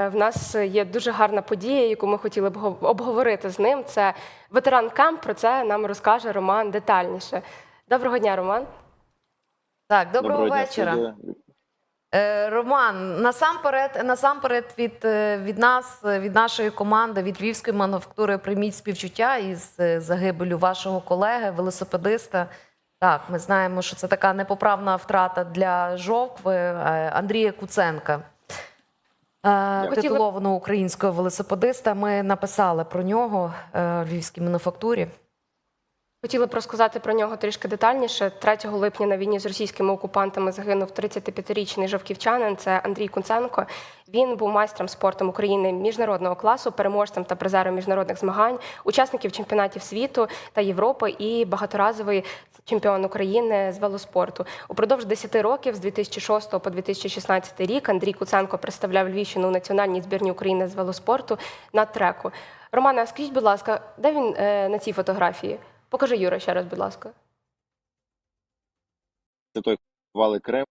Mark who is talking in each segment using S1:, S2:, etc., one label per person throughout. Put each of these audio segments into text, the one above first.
S1: Е, В нас є дуже гарна подія, яку ми хотіли б обговорити з ним. Це ветеран камп. Про це нам розкаже Роман детальніше. Доброго дня, Роман.
S2: Так, доброго,
S3: дня,
S2: вечора.
S3: студія.
S2: Е, Роман, насамперед, насамперед від, е, від нас, від нашої команди, від львівської мануфактури прийміть співчуття із загибелю вашого колеги, велосипедиста. Так, ми знаємо, що це така непоправна втрата для жовкви Андрія Куценка. Е, Титулованого українського велосипедиста. Ми написали про нього е, в львівській мануфактурі.
S1: Хотіли б розказати про нього трішки детальніше. 3 липня на війні з російськими окупантами загинув 35-річний жовківчанин. Це Андрій Кунценко. Він був майстром спорту України міжнародного класу, переможцем та призером міжнародних змагань, учасників чемпіонатів світу та Європи і багаторазовий чемпіон України з велоспорту. Упродовж 10 років з 2006 по 2016 рік Андрій Куценко представляв Львівщину у національній збірні України з велоспорту на треку. Романе, скажіть, будь ласка, де він е, на цій фотографії? Покажи Юра ще раз, будь ласка.
S3: Це той вали Крим.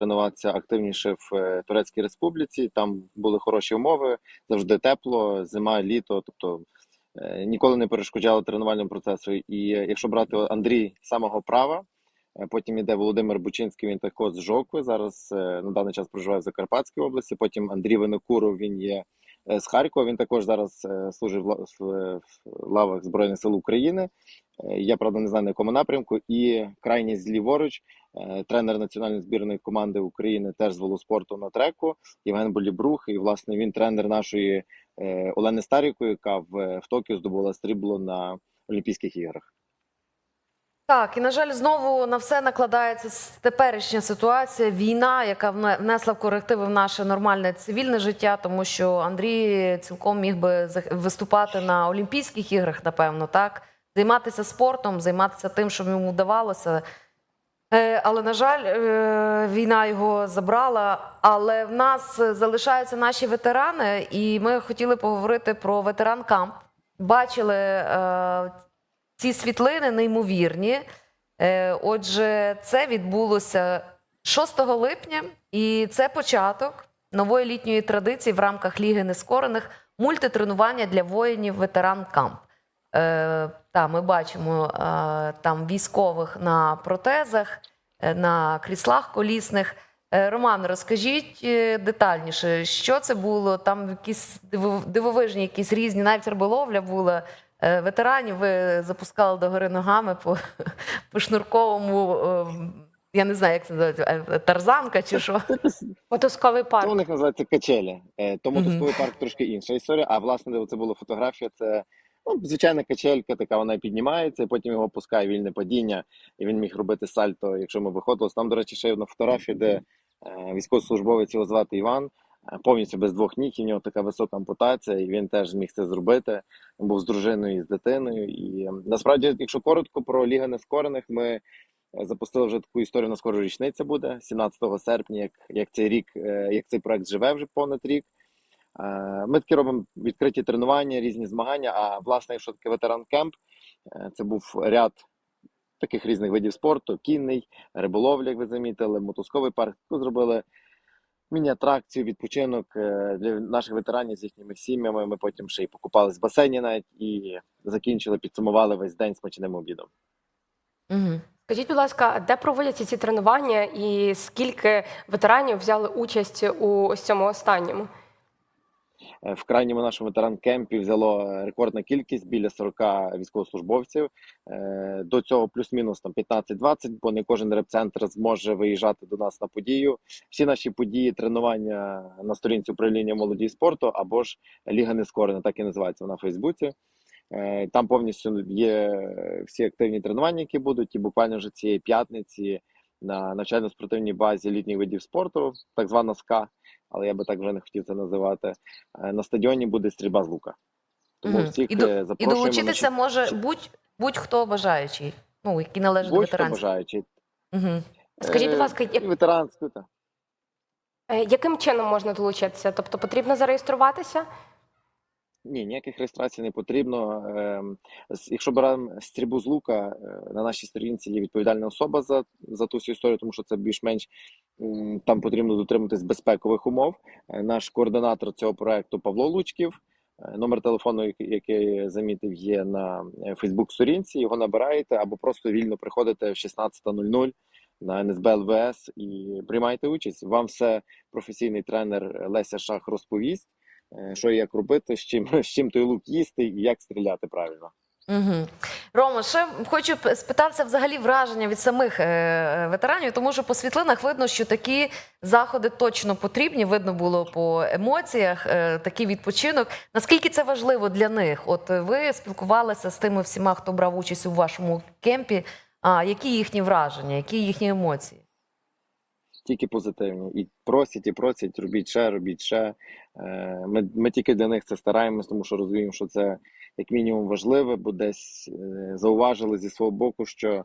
S3: Тренуватися активніше в е, Турецькій Республіці. Там були хороші умови, завжди тепло, зима, літо. Тобто е, ніколи не перешкоджало тренувальному процесу. І е, якщо брати Андрій з самого права, потім іде Володимир Бучинський, він також з Жокви. Зараз на даний час проживає в Закарпатській області. Потім Андрій Винокуров, він є з Харкова. Він також зараз е, служить в ла- в, лавах Збройних сил України. Е, Я правда не знаю на якому напрямку. І крайній зліворуч, е, тренер національної збірної команди України теж з велоспорту на треку Євген Болібрух. І власне він тренер нашої е, Олени Старіко, яка в, в Токіо здобула срібло на Олімпійських іграх.
S2: Так, і на жаль, знову на все накладається теперішня ситуація, війна, яка внесла в корективи в наше нормальне цивільне життя, тому що Андрій цілком міг би виступати на Олімпійських іграх, напевно, так займатися спортом, займатися тим, що йому вдавалося. Е, Але на жаль, е, війна його забрала. Але в нас залишаються наші ветерани, і ми хотіли поговорити про ветеран камп. Бачили е, ці світлини неймовірні. Е, Отже, це відбулося 6 липня, і це початок нової літньої традиції в рамках Ліги Нескорених мультитренування для воїнів ветеран камп. Е, та, ми бачимо е, там військових на протезах, на кріслах колісних. Роман, розкажіть детальніше, що це було? Там якісь диво- дивовижні, якісь різні, навіть риболовля була. Е, Ветеранів ви запускали догори ногами по, по шнурковому, е, я не знаю, як це називається, е, тарзанка чи що.
S1: Мотузковий
S3: Це у
S1: парк.
S3: них називається качелі. То мотузковий парк трошки інша історія. А власне, де це була фотографія, це ну, звичайна качелька, така вона піднімається, і потім його пускає вільне падіння, і він міг робити сальто, якщо ми виходили. Там, до речі, ще є одна фотографія, де військовослужбовець його звати Іван. Повністю без двох ніг, і в нього така висока ампутація, і він теж зміг це зробити. Був з дружиною і з дитиною. І е, насправді, якщо коротко про Ліга Нескорених, ми е, запустили вже таку історію. На скоро річниця буде 17 серпня, як, як цей рік, е, як цей проект живе вже понад рік. Е, Ми такі робимо відкриті тренування, різні змагання. А власне, якщо таке ветеран кемп, це був ряд таких різних видів спорту: кінний, риболовля, як ви замітили, мотузковий парк. Зробили міні-атракцію, відпочинок е, для наших ветеранів з їхніми сім'ями. Ми потім ще й покупались в басейні навіть і закінчили, підсумували весь день смачним обідом.
S2: Угу.
S1: Скажіть, будь ласка, де проводяться ці тренування і скільки ветеранів взяли участь у ось цьому останньому?
S3: Е, В крайньому нашому ветеран-кемпі взяло е, рекордна кількість біля 40 військовослужбовців. Е, До цього плюс-мінус там 15-20, бо не кожен репцентр зможе виїжджати до нас на подію. Всі наші події, тренування на сторінці управління молоді і спорту або ж Ліга Нескорена, так і називається на Фейсбуці. Там повністю є всі активні тренування, які будуть, і буквально вже цієї п'ятниці на навчально-спортивній базі літніх видів спорту, так звана СКА, але я би так вже не хотів це називати. Е, На стадіоні буде стрільба з лука. Тому
S2: Мгм.
S3: всіх
S2: І до-
S3: е,
S2: І долучитися
S3: на
S2: може будь, будь-хто бажаючий, ну, який належить
S3: будь-хто
S2: ветеранських.
S3: бажаючий.
S2: Угу.
S1: Скажіть, будь ласка, як-
S3: ветеранську, та.
S1: Е, Яким чином можна долучитися? Тобто потрібно зареєструватися?
S3: Ні, ніяких реєстрацій не потрібно. Ем, Якщо беремо стрільбу з лука, е, на нашій сторінці є відповідальна особа за, за ту всю історію, тому що це більш-менш там потрібно дотримуватись безпекових умов. Е, Наш координатор цього проекту Павло Лучків. Е, Номер телефону, який- замітив, є на Фейсбук-сторінці. Його набираєте або просто вільно приходите в 16.00 на НСБ ЛВС і приймайте участь. Вам все професійний тренер Леся Шах розповість що і як робити, з чим, з чим той лук їсти і як стріляти правильно.
S2: Угу. Рома, ще хочу спитатися взагалі враження від самих е, е, ветеранів, тому що по світлинах видно, що такі заходи точно потрібні. Видно було по емоціях, е, такий відпочинок. Наскільки це важливо для них? От е, ви спілкувалися з тими всіма, хто брав участь у вашому кемпі. А які їхні враження, які їхні емоції?
S3: Тільки позитивні. І просять, і просять, робіть ще, робіть ще. Е, Ми, ми тільки для них це стараємось, тому що розуміємо, що це як мінімум важливе, бо десь е, зауважили зі свого боку, що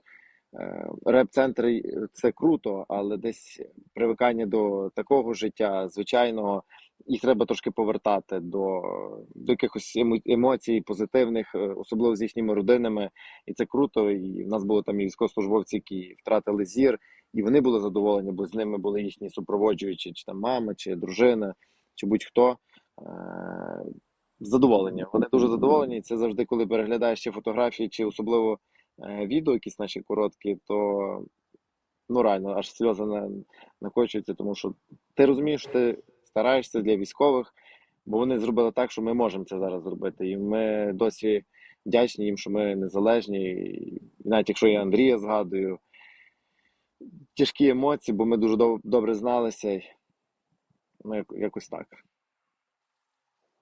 S3: е, реп-центри це круто, але десь привикання до такого життя, звичайного, їх треба трошки повертати до, до якихось емо- емоцій позитивних, е, особливо з їхніми родинами. І це круто. І в нас були там військовослужбовці, які втратили зір, і вони були задоволені, бо з ними були їхні супроводжуючі, чи там мама, чи дружина, чи будь-хто. Е, Задоволені. Вони дуже задоволені. І це завжди, коли переглядаєш ще фотографії, чи особливо е, відео, якісь наші короткі, то ну реально аж сльози на, накочуються, тому що ти розумієш, ти стараєшся для військових, бо вони зробили так, що ми можемо це зараз зробити. І ми досі вдячні їм, що ми незалежні. І навіть якщо я Андрія згадую, тяжкі емоції, бо ми дуже добре зналися. і, Ну, якось так.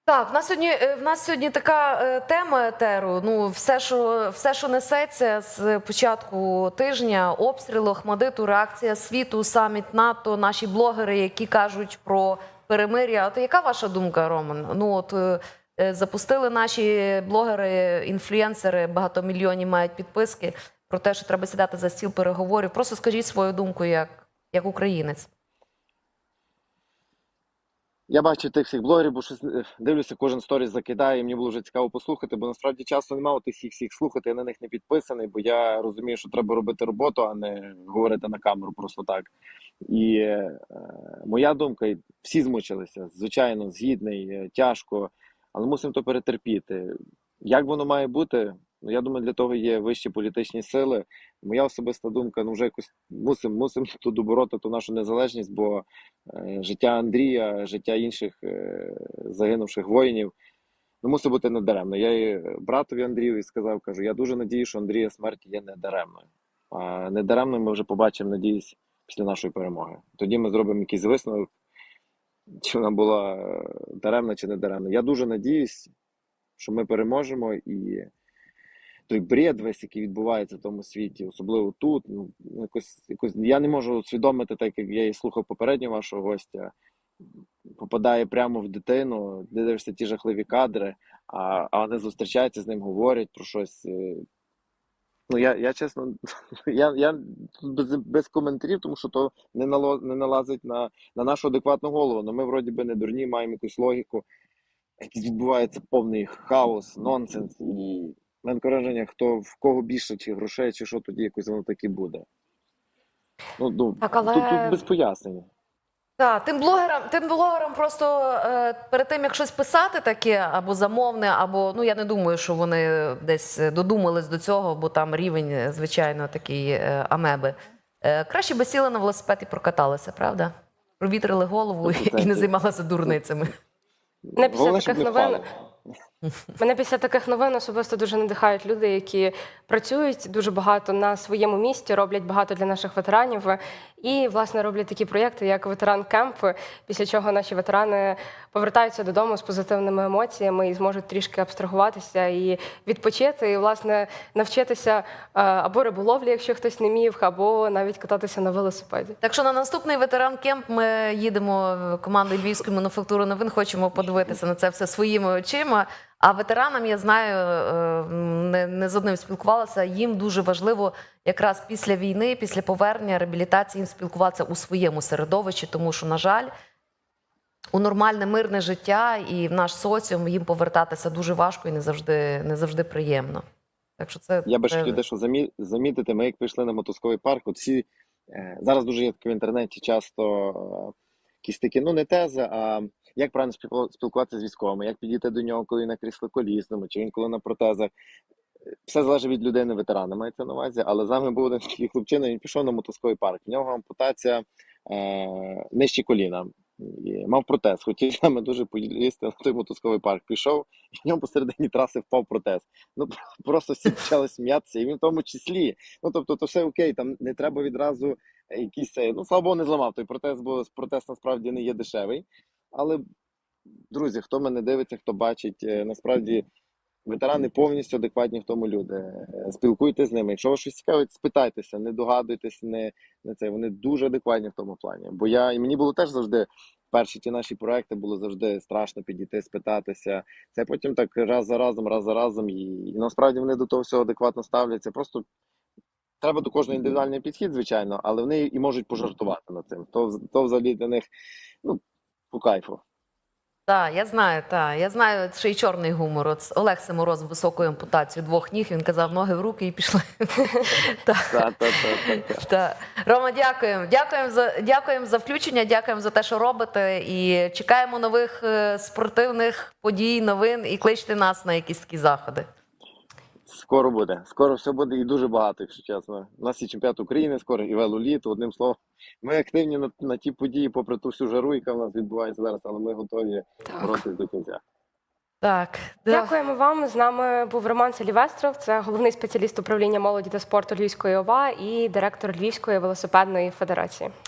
S2: Так, в нас сьогодні е, в нас сьогодні така е, тема етеру. Ну, все, що все, що несеться з початку тижня, обстріли Охмадиту, реакція світу, саміт НАТО, наші блогери, які кажуть про перемир'я. От яка ваша думка, Роман? Ну от е, е, запустили наші блогери, інфлюенсери, багатомільйонні мають підписки про те, що треба сідати за стіл переговорів. Просто скажіть свою думку як, як українець.
S3: Я бачу тих всіх блогерів, бо щось е, дивлюся, кожен сторіс закидає, і мені було вже цікаво послухати, бо насправді часу немає тих всіх всіх слухати, я на них не підписаний, бо я розумію, що треба робити роботу, а не говорити на камеру просто так. І е, моя думка, і всі змучилися, звичайно, згідний, е, тяжко, але мусимо то перетерпіти. Як воно має бути? Ну, я думаю, для того є вищі політичні сили. Моя особиста думка, ну вже якось мусимо мусимо тут добороти ту нашу незалежність, бо е, життя Андрія, життя інших е, загинувших воїнів ну, мусить бути недаремно. Я і братові Андрію сказав, кажу, я дуже надію, що Андрія смерть є недаремною. А недаремною ми вже побачимо, надіюсь, після нашої перемоги. Тоді ми зробимо якийсь висновок, чи вона була е, даремна чи не даремна. Я дуже надіюсь, що ми переможемо і той бред весь, який відбувається в тому світі, особливо тут, ну якось якось я не можу усвідомити, так як я і слухав попереднього вашого гостя. Попадає прямо в дитину, дивишся ті жахливі кадри, а, а вони зустрічаються з ним, говорять про щось. Ну, я, я чесно, я, я без, без коментарів, тому що то не, нало, не налазить на, на нашу адекватну голову. Ну, ми вроді би не дурні, маємо якусь логіку. Якийсь відбувається повний хаос, нонсенс. І мене враження, хто в кого більше, чи грошей, чи що тоді якось воно таки буде. Ну, ну
S1: Так, але-
S3: тут, тут без пояснень.
S2: Так, тим блогерам, тим блогерам просто е, перед тим, як щось писати таке, або замовне, або ну я не думаю, що вони десь додумались до цього, бо там рівень, звичайно, такий е, амеби. Е, краще би сіли на велосипед і прокаталися, правда? Провітрили голову і, і не займалися дурницями.
S1: Не після таких новин. Мене після таких новин особисто дуже надихають люди, які працюють дуже багато на своєму місці, роблять багато для наших ветеранів і, власне, роблять такі проєкти, як ветеран Кемп, після чого наші ветерани повертаються додому з позитивними емоціями і зможуть трішки абстрагуватися і відпочити, і, власне, навчитися е, або риболовлі, якщо хтось не міг, або навіть кататися на велосипеді.
S2: Так що на наступний ветеран кемп ми їдемо командою Львівської мануфактури новин. Хочемо подивитися на це все своїми очима. А ветеранам я знаю, е, не, не з одним спілкувалася. Їм дуже важливо якраз після війни, після повернення реабілітації їм спілкуватися у своєму середовищі, тому що, на жаль, у нормальне мирне життя і в наш соціум їм повертатися дуже важко і не завжди, не завжди приємно. Так що це
S3: Я би ще хотів дещо замітити. Ми як прийшли на мотузковий парк, от всі е, зараз дуже є в інтернеті часто е, якісь такі, ну не тези, а як правильно спілкуватися з військовими, як підійти до нього, коли на крісло колісному, чи він коли на протезах. Все залежить від людини, ветерана мається на увазі, але з нами був один такий хлопчина, він пішов на мотузковий парк. В нього ампутація е, нижче коліна. І мав протез, хотів нами дуже поїсти на той мотузковий парк. Пішов, і в ньому посередині траси впав протез. Ну просто всі почали сміятися, і він в тому числі. Ну тобто, то все окей, там не треба відразу якийсь цей. Ну слава Богу, не зламав той протез, бо протез насправді не є дешевий. Але друзі, хто мене дивиться, хто бачить, е, насправді ветерани повністю адекватні в тому люди. Е, Спілкуйтесь з ними. Якщо вас щось цікавить, спитайтеся, не догадуйтесь, не, не це. Вони дуже адекватні в тому плані. Бо я і мені було теж завжди. Перші ті наші проекти було завжди страшно підійти, спитатися. Це потім так раз за разом, раз за разом, і, і насправді вони до того всього адекватно ставляться. Просто треба до кожного індивідуальний підхід, звичайно, але вони і можуть пожартувати над цим. То, то взагалі для них по кайфу.
S2: Так, я знаю, так. Я знаю ще й чорний гумор. От Олег Семороз з високою ампутацією двох ніг. Він казав, ноги в руки і пішли.
S3: Та, та, та, та, та.
S2: Та. Рома, дякуємо. Дякуємо за дякуємо за включення, дякуємо за те, що робите. І чекаємо нових е, спортивних подій, новин і кличте нас на якісь такі заходи.
S3: Скоро буде. Скоро все буде і дуже багато, якщо чесно. У нас і чемпіонат України, скоро і велоліт. Одним словом, ми активні на, на ті події, попри ту всю жару, яка в нас відбувається зараз, але ми готові боротися до кінця.
S2: Так, да.
S1: Дякуємо вам. З нами був Роман Селівестров, це головний спеціаліст управління молоді та спорту Львівської ОВА і директор Львівської велосипедної федерації.